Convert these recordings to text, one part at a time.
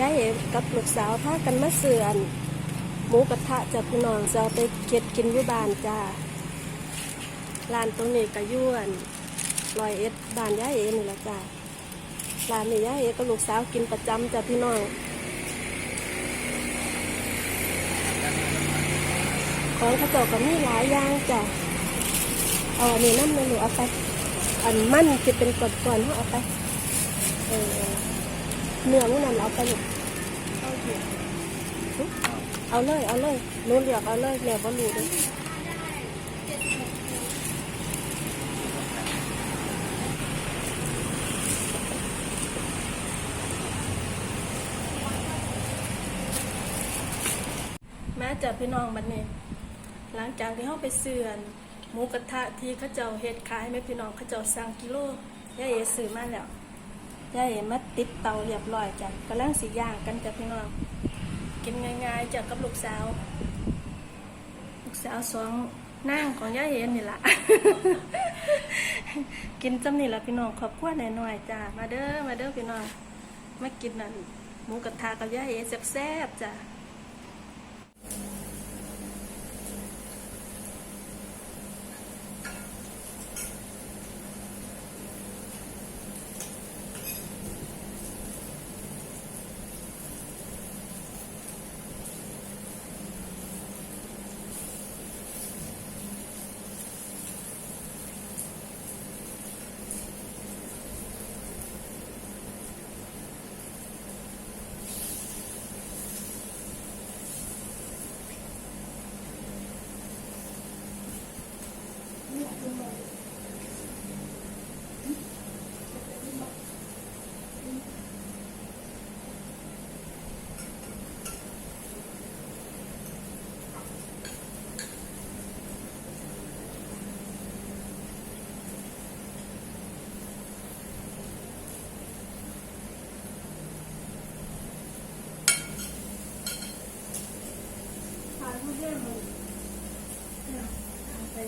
ยายเอ๋กับลูกสาวพากันมาเสือนหมูกระทะจากพี่น้องจะเอาไปเก็ดกินอยู่บ้านจ้าร้านตรงนี้ก็อยวนลอยเอ็ดบ้านยายเอ๋นี่แหละจ้าร้านนี้ยายเอ๋กับลูกสาวกินประจำจ้าพี่น้องของเขาเจ้าก็มีหลายอย่างจ้ะเอาอันนี้น้ำมันหนูเอาไป อันมันจะเป็นก่อนๆเขาเอาไป เออ เนื้อมันนั่นเอาไปลูกเอาเลย เอาเลยนู้นเรียกเอาเลยแม่บ่รู้เลยแม่จับพี่น้องบัดนี้หลังจากที่เขาไปเสือนหมูกระทะที่เขาเจ้าเฮ็ดขายแม่พี่น้องเขาเจ้าสั่งกิโลย่าเอซื้อมาแล้ว ย่าเอมาติดเตาเรียบร้อยจ้ะกำลังสีย่างกันจ้ะพี่น้อง กินง่ายๆจากกับลูกสาว ลูกสาวสองนั่งของย่าเห็นนี่แหละ กินจำนี่ละพี่น้องขอบคุณหน่อยๆจ้ะมาเด้อมาเด้อพี่น้อง มากินนั่นหมูกระทะกับย่าเห็นแซ่บๆจ้ะ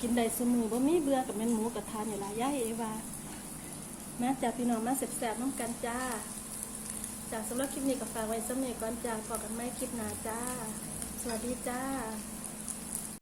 กินได้เสมอบ่มีเบื่อกับแม่นหมูกับทานอยู่ลาย่าเอวาแม่จ้าพี่น้องมาแสบๆน้องกันจ้า จากสำหรับคลิปนี้ก็ฝากไว้สำเนีก่อนจ้าพอกันไม่คลิปหน้าจ้า สวัสดีจ้า